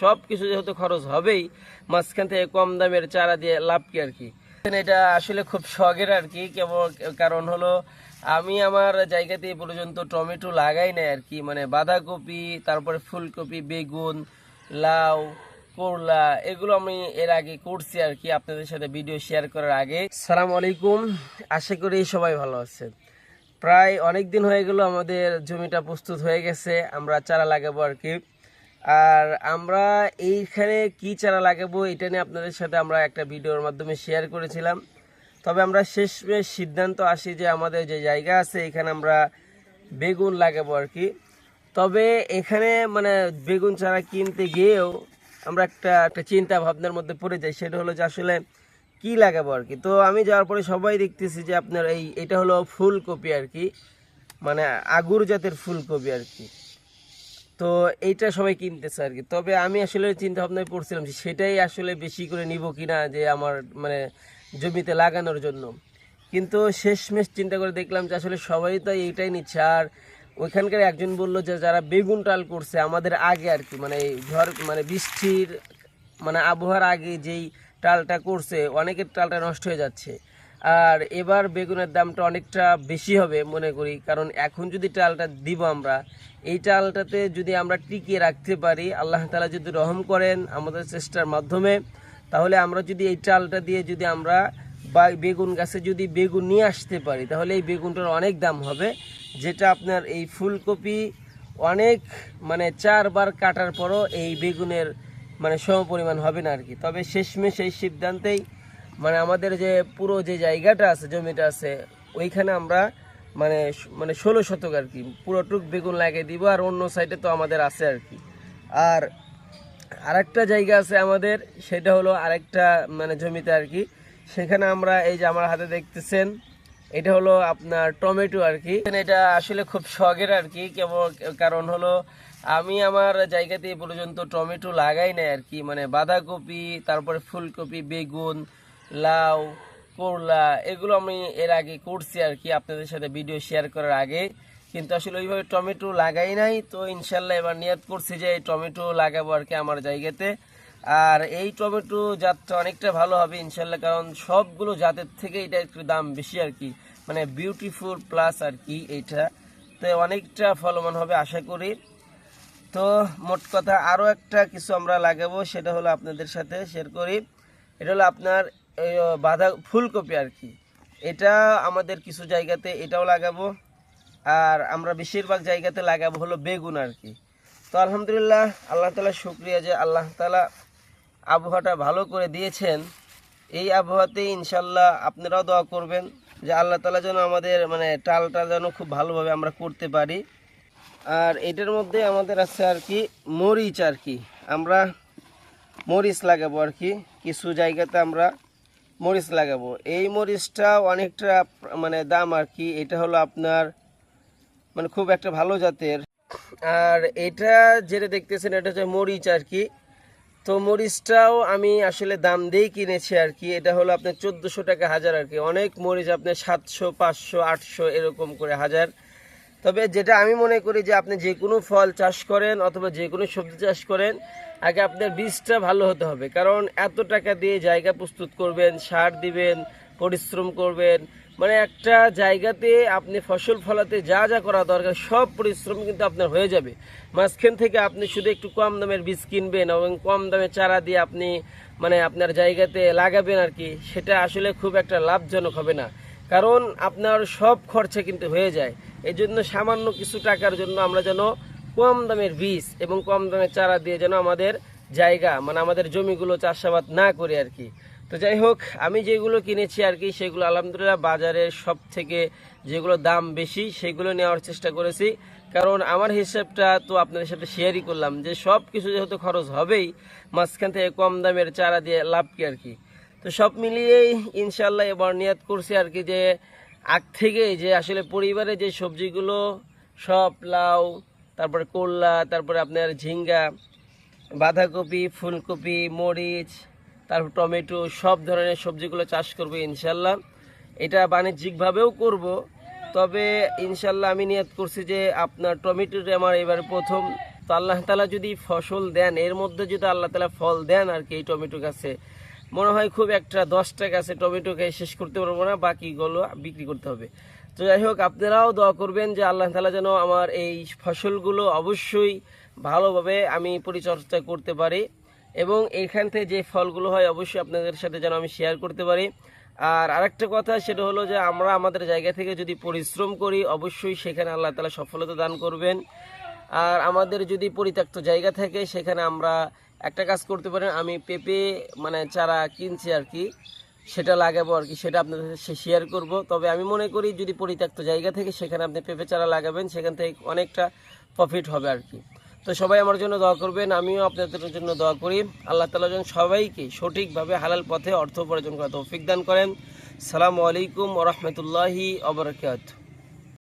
সব কিছু যেহেতু খরচ হবেই, মাঝখান থেকে কম দামের চারা দিয়ে লাভ কি আর কি? এটা আসলে খুব শখের আর কি, কেবল কারণ হলো আমি আমার জায়গাতে পর্যন্ত টমেটো লাগাই নাই আর কি মানে বাঁধাকপি, তারপরে ফুলকপি, বেগুন, লাউ, করলা, এগুলো আমি এর আগে করছি আর কি আপনাদের সাথে ভিডিও শেয়ার করার আগে। সালাম আলাইকুম, আশা করি সবাই ভালো আছেন। প্রায় অনেক দিন হয়ে গেল আমাদের জমিটা প্রস্তুত হয়ে গেছে, আমরা চারা লাগাবো আর কি। আর আমরা এইখানে কি চারা লাগাবো এটা নিয়ে আপনাদের সাথে আমরা একটা ভিডিওর মাধ্যমে শেয়ার করেছিলাম। তবে আমরা শেষমেশ সিদ্ধান্ত আসি যে আমাদের যে জায়গা আছে, এখানে আমরা বেগুন লাগাবো আর কি। তবে এখানে মানে বেগুন চারা কিনতে গিয়েও আমরা একটা একটা চিন্তা ভাবনার মধ্যে পড়ে যাই, সেটা হলো যে আসলে কী লাগাবো আর কি। তো আমি যাওয়ার পরে সবাই দেখতেছি যে আপনার এই, এটা হলো ফুলকপি আর কি। মানে আগুর জাতের ফুলকপি আর কি। তো এইটা সবাই কিনতেছে আর কি তবে আমি আসলে চিন্তা ভাবনায় পড়ছিলাম যে সেটাই আসলে বেশি করে নিব কিনা যে আমার মানে জমিতে লাগানোর জন্য। কিন্তু শেষমেশ চিন্তা করে দেখলাম যে আসলে সবাই তো এইটাই নিচ্ছে। আর ওইখানকার একজন বলল যে যারা বেগুন টাল করছে, আমাদের আগে আর কি মানে ঝড় মানে বৃষ্টির মানে আবহাওয়ার আগে যেই টালটা করছে, অনেকের টালটা নষ্ট হয়ে যাচ্ছে। আর এবার বেগুনের দামটা অনেকটা বেশি হবে মনে করি, কারণ এখন যদি টালটা দিব আমরা, এই টালটাতে যদি আমরা টিকিয়ে রাখতে পারি, আল্লাহ তালা যদি রহম করেন আমাদের চেষ্টার মাধ্যমে, তাহলে আমরা যদি এই চালটা দিয়ে যদি আমরা বা বেগুন গাছে যদি বেগুন নিয়ে আসতে পারি, তাহলে এই বেগুনটার অনেক দাম হবে, যেটা আপনার এই ফুলকপি অনেক মানে চারবার কাটার পরও এই বেগুনের মানে সম পরিমাণ হবে না আর কি তবে শেষমেশ এই সিদ্ধান্তেই মানে আমাদের যে পুরো যে জায়গাটা আছে, জমিটা আছে, ওইখানে আমরা মানে মানে ষোলো শতক আর কি পুরোটুক বেগুন লাগিয়ে দিব আর অন্য সাইডে তো আমাদের আছে আর কি। আর আরেকটা জায়গা আছে আমাদের, সেটা হলো আরেকটা মানে জমিতে আর কি। সেখানে আমরা এই যে আমার হাতে দেখতেছেন, এটা হলো আপনার টমেটো আর কি। এটা আসলে খুব শখের আর কি কেবল কারণ হলো আমি আমার জায়গাতে পর্যন্ত টমেটো লাগাই নাই আর কি। মানে বাঁধাকপি, তারপরে ফুলকপি, বেগুন লাউ, করলা, এগুলো আমি এর আগে করছি আর কি, আপনাদের সাথে ভিডিও শেয়ার করার আগে। কিন্তু আসলে ওইভাবে টমেটো লাগাই নাই, তো ইনশাল্লাহ এবার নিয়াত করছি যে এই টমেটো লাগাবো আর কি আমার জায়গাতে। আর এই টমেটো জাতটা অনেকটা ভালো হবে ইনশাল্লাহ, কারণ সবগুলো জাতের থেকে এটা একটু দাম বেশি আর কি। মানে বিউটিফুল প্লাস আর কি এইটা। তো অনেকটা ফলমান হবে আশা করি। তো মোট কথা আরও একটা কিছু আমরা লাগাবো, সেটা হলো আপনাদের সাথে শেয়ার করি। এটা হলো আপনার বাঁধা ফুলকপি আর কি। এটা আমাদের কিছু জায়গাতে এটাও লাগাবো। আর আমরা বেশিরভাগ জায়গাতে লাগাবো হলো বেগুন আর কি। তো আলহামদুলিল্লাহ, আল্লাহ তালা শুক্রিয়া যে আল্লাহ তালা আবহাওয়াটা ভালো করে দিয়েছেন। এই আবহাওয়াতে ইনশাল্লাহ আপনারাও দোয়া করবেন যে আল্লাহ তালা যেন আমাদের মানে টালটা যেন খুব ভালোভাবে আমরা করতে পারি। আর এটার মধ্যে আমাদের আছে আর কি মরিচ আর কি। আমরা মরিচ লাগাবো আর কি। কিছু জায়গাতে আমরা মরিচ লাগাবো। এই মরিচটা অনেকটা মানে দাম আর কি। এটা হলো আপনার মানে খুব একটা ভালো জাতের। আর এটা যেটা দেখতেছেন, এটা হচ্ছে মরিচ আর কি। তো মরিচটাও আমি আসলে দাম দিয়েই কিনেছি আর কি। এটা হলো আপনার চোদ্দোশো টাকা হাজার আর কি। অনেক মরিচ আপনার সাতশো, পাঁচশো, আটশো এরকম করে হাজার। তবে যেটা আমি মনে করি যে আপনি যে কোনো ফল চাষ করেন অথবা যে কোনো সবজি চাষ করেন, আগে আপনার বীজটা ভালো হতে হবে। কারণ এত টাকা দিয়ে জায়গা প্রস্তুত করবেন, সার দিবেন, পরিশ্রম করবেন মানে একটা জায়গাতে আপনি ফসল ফলাতে যা যা করা দরকার, সব পরিশ্রম কিন্তু আপনার হয়ে যাবে। মাঝখান থেকে আপনি শুধু একটু কম দামের বীজ কিনবেন এবং কম দামে চারা দিয়ে আপনি মানে আপনার জায়গাতে লাগাবেন আর কি, সেটা আসলে খুব একটা লাভজনক হবে না। কারণ আপনার সব খরচা কিন্তু হয়ে যায়। এই জন্য সামান্য কিছু টাকার জন্য আমরা যেন কম দামের বীজ এবং কম দামের চারা দিয়ে যেন আমাদের জায়গা মানে আমাদের জমিগুলো চাষাবাদ না করে আর কি। তো যাই হোক, আমি যেগুলো কিনেছি আর কি, সেগুলো আলহামদুলিল্লাহ বাজারে সব থেকে যেগুলো দাম বেশি, সেগুলো নেওয়ার চেষ্টা করেছি। কারণ আমার হিসাবটা তো আপনাদের সাথে শেয়ারই করলাম যে সব কিছু যেহেতু খরচ হবেই, মাঝখান থেকে কম দামের চারা দিয়ে লাভ কি আর কি? তো সব মিলিয়েই ইনশাল্লাহ এবার নিয়াত করছি আর কি যে আগ থেকেই যে আসলে পরিবারে যে সবজিগুলো, সব লাউ, তারপরে করলা, তারপরে আপনার ঝিঙ্গা, বাঁধাকপি, ফুলকপি, মরিচ, তারপর টমেটো, সব ধরনের সবজিগুলো চাষ করব ইনশাল্লাহ। এটা বাণিজ্যিকভাবেও করব, তবে ইনশাল্লাহ আমি নিয়ত করছি যে আপনার টমেটোটা আমার এবারে প্রথম, তো আল্লাহ তালা যদি ফসল দেন, এর মধ্যে যদি আল্লাহ তালা ফল দেন আর কি এই টমেটো গাছে মনে হয় খুব একটা দশটা গাছে টমেটো খেয়ে শেষ করতে পারব না, বাকিগুলো বিক্রি করতে হবে। তো যাই হোক, আপনারাও দোয়া করবেন যে আল্লাহ তালা যেন আমার এই ফসলগুলো অবশ্যই ভালোভাবে আমি পরিচর্যা করতে পারি এবং এইখান থেকে যে ফলগুলো হয় অবশ্যই আপনাদের সাথে যেন আমি শেয়ার করতে পারি। আর আরেকটা কথা, সেটা হলো যে আমরা আমাদের জায়গা থেকে যদি পরিশ্রম করি, অবশ্যই সেখানে আল্লাহ তালা সফলতা দান করবেন। আর আমাদের যদি পরিত্যক্ত জায়গা থাকে, সেখানে আমরা একটা কাজ করতে পারেন, আমি পেঁপে মানে চারা কিনছি আর কি, সেটা লাগাবো আর কি, সেটা আপনাদের সাথে শেয়ার করব। তবে আমি মনে করি যদি পরিত্যক্ত জায়গা থেকে সেখানে আপনি পেঁপে চারা লাগাবেন, সেখান থেকে অনেকটা প্রফিট হবে আর কি। তো সবাই আমার জন্য দোয়া করবেন, আমিও আপনাদের জন্য দোয়া করি। আল্লাহ তালা যেন সবাইকে সঠিকভাবে হালাল পথে অর্থ উপার্জন করা তৌফিক দান করেন। সালামু আলাইকুম ওরহমতুল্লাহি অবরাকাত